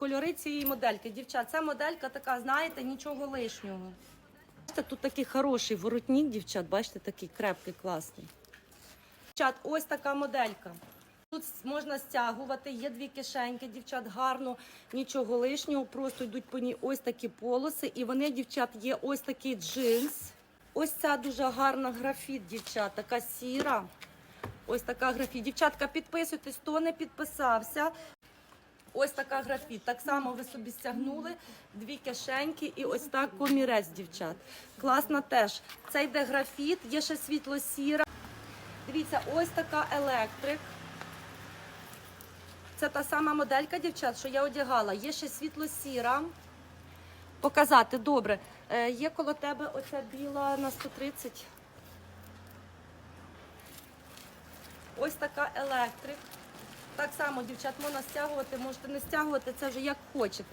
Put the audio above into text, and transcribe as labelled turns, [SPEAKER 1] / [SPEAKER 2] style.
[SPEAKER 1] Кольори цієї модельки. Дівчат, ця моделька така, знаєте, нічого лишнього. Бачите, Тут такий хороший воротник, дівчат, бачите, такий крепкий, класний. Дівчат, ось така моделька. Тут можна стягувати, є дві кишеньки, дівчат, гарно, нічого лишнього, просто йдуть по ній ось такі полоси. І вони, дівчат, є ось такий джинс. Ось ця дуже гарна графіт, дівчат, така сіра. Ось така графіт. Дівчатка, підписуйтесь, хто не підписався. Ось така графіт. Так само ви собі стягнули дві кишеньки і ось так комірець, дівчат. Класна теж. Це йде графіт, є ще світло-сіра. Дивіться, ось така електрик. Це та сама моделька, дівчат, що я одягала. Є ще світло-сіра. Показати, добре. Е, є коло тебе оця біла на 130. Ось така електрик. Так само, дівчат, можна стягувати, можете не стягувати, це вже як хочете.